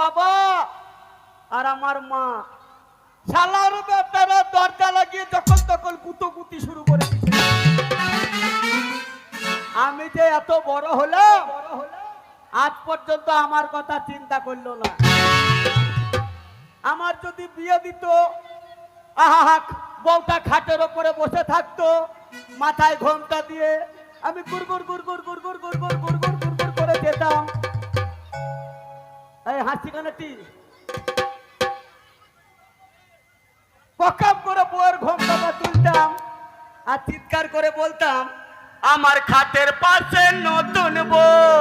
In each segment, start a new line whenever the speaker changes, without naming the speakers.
বাবা আর আমার মা। ব্যাপারে দরজা লাগিয়ে যখন তখন শুরু করে আমি যে এত বড় হলাম, আজ পর্যন্ত আমার কথা চিন্তা করল না। আমার যদি বিয়ে দিত, আহা বউটা খাটের ওপরে বসে থাকতো, মাথায় ঘোমটা দিয়ে আমি গুড়গুড় গুড়গুড় গুড়গুড় গুড়গুড় এই হাসি করে বউয়ের ঘোমটা তুলতাম, আর চিৎকার করে বলতাম, আমার খাটের পাশে নতুন বউ।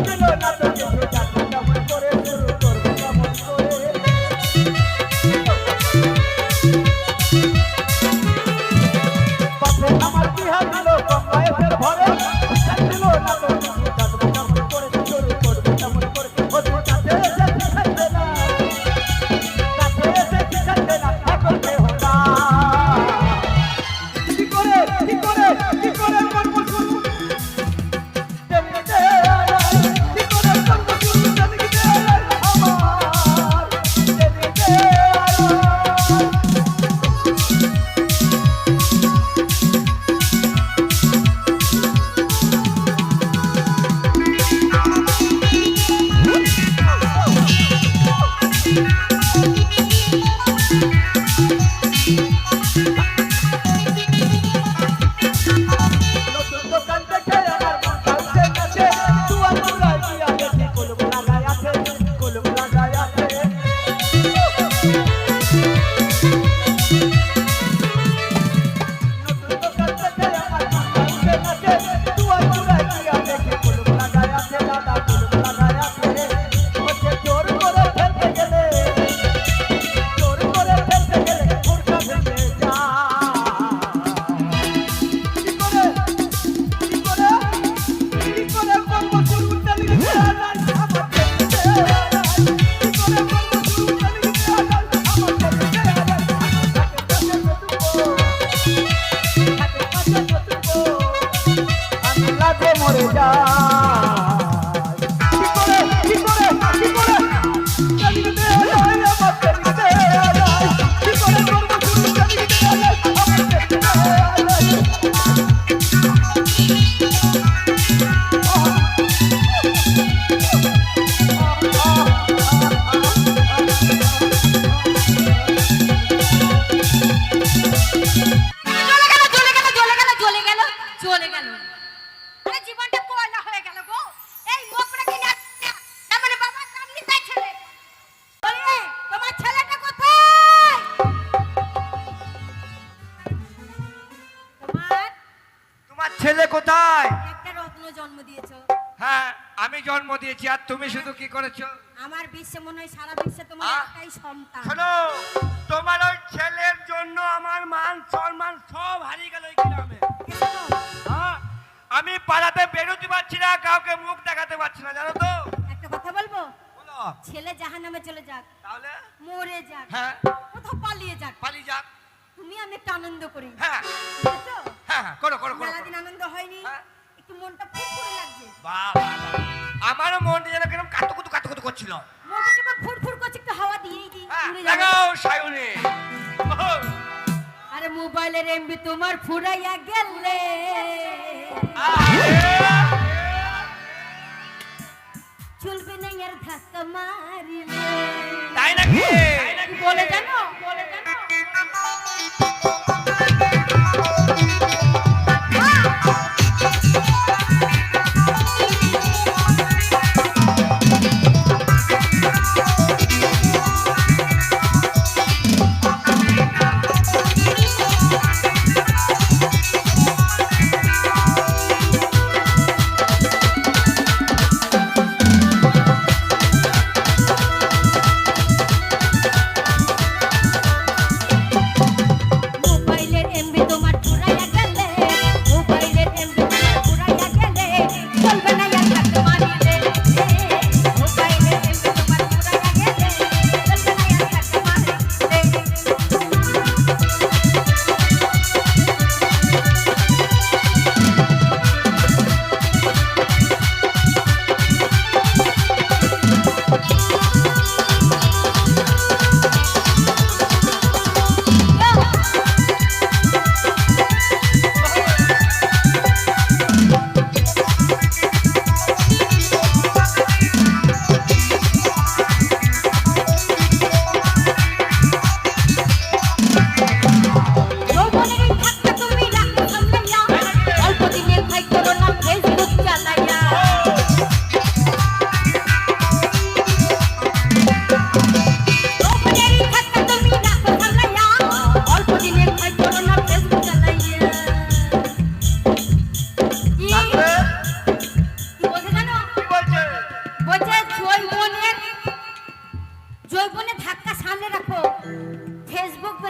la जा তুমি শুধু কি করেছ?
আমার বিশ্বে মনে হয় সারা বিশ্বে তোমার একটাই সন্তান।
শোনো তোমার ওই ছেলের জন্য আমার মান সম্মান সব হারিয়ে গেল এই গ্রামে। আমি পাড়াতে বেরোতে পারছি না কাউকে মুখ দেখাতে পারছি না জানো তো?
একটা কথা বলব?
বলো।
ছেলে জাহান্নামে চলে যাক।
তাহলে?
মরে যাক।
হ্যাঁ।
কোথাও পালিয়ে যাক।
পালিয়ে যাক।
তুমি আমি একটু আনন্দ করি।
হ্যাঁ। হ্যাঁ হ্যাঁ করো করো করো
মেলা দিন আনন্দ হয়নি।
হ্যাঁ।
একটু মনটা ফুরফুরে লাগছে।
বাহ বাহ, বাহ। করছিল
মনটা যখন ফুরফুর করছে একটু হাওয়া দিয়ে দিই
হ্যাঁ। লাগাও সায়নে।
আরে মোবাইলের এমবি তোমার ফুরাইয়া গেল রে। চলবে না আর ধাক্কা মারিলে।
তাই নাকি?
বলে জানো?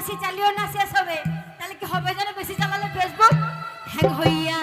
বেশি চালিও না শেষ হবে। তাহলে কি হবে যেন বেশি চালালে ফেসবুক হ্যাং হইয়া।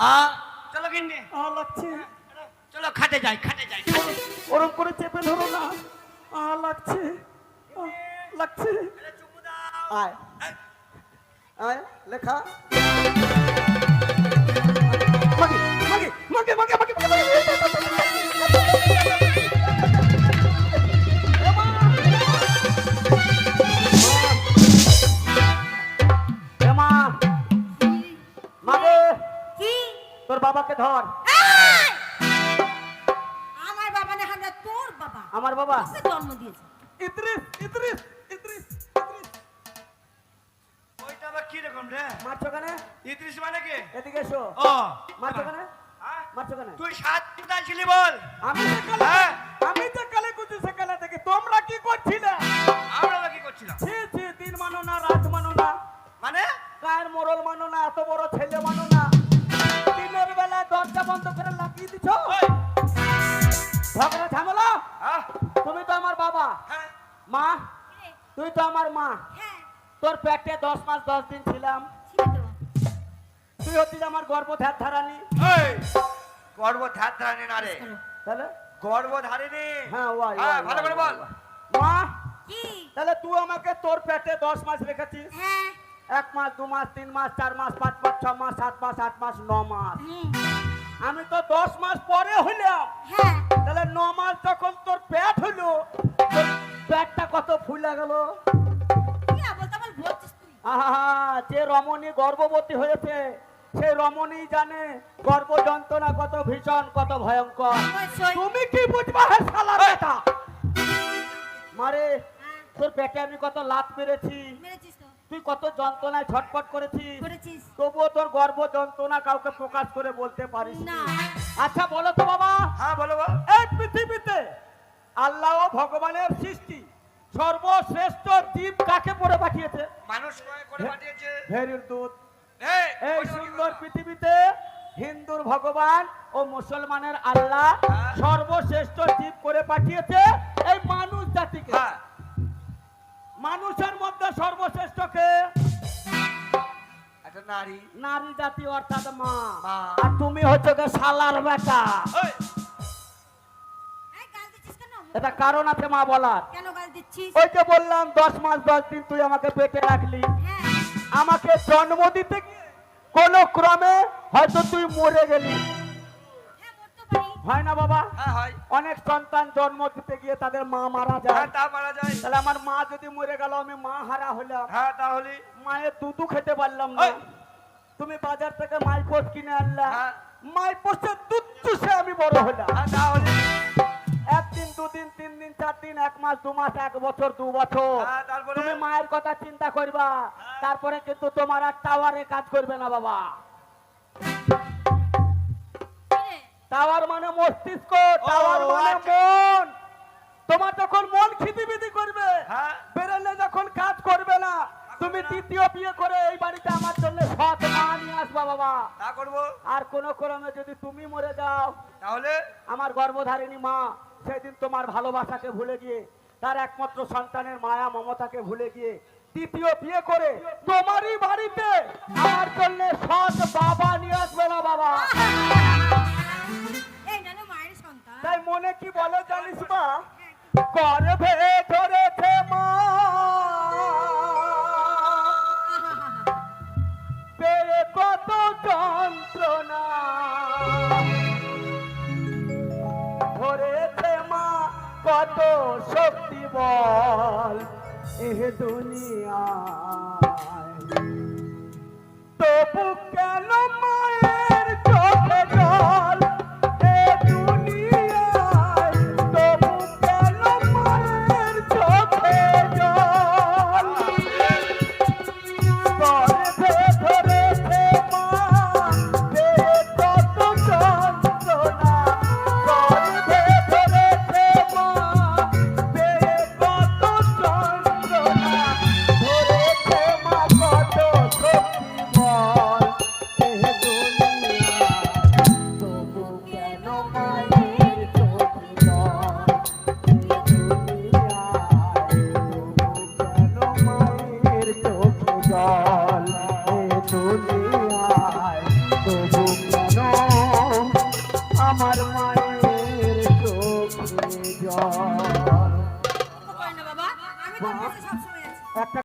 আ
চলো গিন্নি
আ লাগছে
চলো খাটে যাই খাটে যাই
ওরম করে চেপে ধরো না আ লাগছে লাগছে
আরে চুমু দাও
আয় আয় লেখা মাগে মাগে মাগে মাগে মাগে মাগে তোর বাবাকে ধর।
আমার বাবা না আমরা তোর বাবা।
আমার বাবা?
জন্ম দিয়েছে।
ইদ্রিস ইদ্রিস ইদ্রিস ইদ্রিস।
ওইটা আবার কি রকম রে?
মারছো কেন?
ইদ্রিস মানে কি?
এদিকে এসো।
ও।
মারছো কেন?
হ্যাঁ?
মারছো কেন?
তুই সাত কোথায় ছিলি বল।
আমি
হ্যাঁ।
আমি যে কালে কুচি সেকালে থেকে। তোমরা কি করছিলে?
আমরা কি করছিলাম?
ছি ছি দিন মানো না রাত মানো না।
মানে?
গায়ের মোড়ল মানো না এত বড় ছেলে মানো না। বন্ধ করে লাগিয়ে দিছ? ঝগড়া ঝামেলা?
হ্যাঁ।
তুমি তো আমার বাবা।
হ্যাঁ।
মা? তুই তো আমার মা।
হ্যাঁ।
তোর পেটে দশ মাস দশ দিন ছিলাম। তুই হচ্ছিস আমার গর্ভ ধ্যাত ধারানি
গর্ব ধার ধারে না রে।
তাহলে?
গর্ব ধারিনি
হ্যাঁ ওয়াই
হ্যাঁ ভালো করে বল।
মা? তাহলে তুই আমাকে তোর পেটে দশ মাস রেখেছিস?
হ্যাঁ।
এক মাস দু মাস তিন মাস চার মাস পাঁচ মাস ছ মাস সাত মাস আট মাস ন মাস। আমি তো দশ মাস পরে হইলাম। তাহলে ন মাস যখন তোর পেট হইল পেটটা কত ফুলে গেল? জানে যন্ত্রণা কত ভীষণ কত ভয়ঙ্কর। মারে তোর আমি কত তুই কত যন্ত্রণায় ছটপট করেছিস। তবুও তোর গর্ভ যন্ত্রণা কাউকে প্রকাশ করে বলতে পারিস
না।
আচ্ছা বলো তো বাবা।
হ্যাঁ বলো
এই পৃথিবীতে আল্লাহ ও ভগবানের সৃষ্টি সর্বশ্রেষ্ঠ জীব কাকে পরে পাঠিয়েছে?
মানুষ করে করে পাঠিয়েছে?
ভেরির দুধ
এই,
সুন্দর পৃথিবীতে হিন্দুর ভগবান ও মুসলমানের আল্লাহ
হ্যাঁ।
সর্বশ্রেষ্ঠ জীব করে পাঠিয়েছে এই মানুষ জাতিকে।
হ্যাঁ।
মানুষের মধ্যে সর্বশ্রেষ্ঠ কে?
একটা নারী।
নারী জাতি অর্থাৎ মা। আর তুমি হচ্ছে কে শালার বেটা।
ওই,
এই গাল দিচ্ছিস কেন?
এটা কারণ আছে মা বলার।
কেন গাল দিচ্ছিস?
ওই যে বললাম দশ মাস দশ দিন তুই আমাকে পেটে রাখলি।
হ্যাঁ।
আমাকে জন্ম দিতে কোন ক্রমে হয়তো তুই মরে গেলি।
হয়
না বাবা?
হ্যাঁ
অনেক সন্তান জন্ম দিতে গিয়ে তাদের মা মারা
হ্যাঁ
যায়
তা মারা যায়।
তাহলে আমার মা যদি মরে গেল আমি মা হারা হলাম।
হ্যাঁ তাহলে?
মায়ের দুধু খেতে পারলাম না। তুমি বাজার থেকে মাইপোস কিনে আনলা।
হ্যাঁ।
মাইপোসের দুধ চুষে আমি বড় হলাম।
হ্যাঁ তাহলে?
একদিন দুদিন তিন দিন চার দিন এক মাস দু মাস এক বছর দু বছর।
হ্যাঁ?
তুমি মায়ের কথা চিন্তা করবা। তারপরে কিন্তু তোমার আর টাওয়ারে কাজ করবে না বাবা? টাওয়ার মানে মস্তিষ্ক টাওয়ার মানে
আচ্ছা।
মন। তোমার যখন মন খিদিবিদি করবে
হ্যাঁ।
বেরেলে যখন কাজ করবে না তুমি দ্বিতীয় বিয়ে করে এই বাড়িতে আমার জন্য সৎ মা নিয়ে আসবা বাবা।
তা করব।
আর কোন ক্রমে যদি তুমি মরে যাও
তাহলে?
আমার গর্ভধারিণী মা সেদিন তোমার ভালোবাসাকে ভুলে গিয়ে তার একমাত্র সন্তানের মায়া মমতাকে ভুলে গিয়ে দ্বিতীয় বিয়ে করে তোমারই বাড়িতে আমার জন্য সৎ বাবা নিয়ে আসবে না বাবা।
এই নানো সন্তান।
তাই মনে কি বলো জানিস মা?
হ্যাঁ,
গর্ভে ধরেছে মা।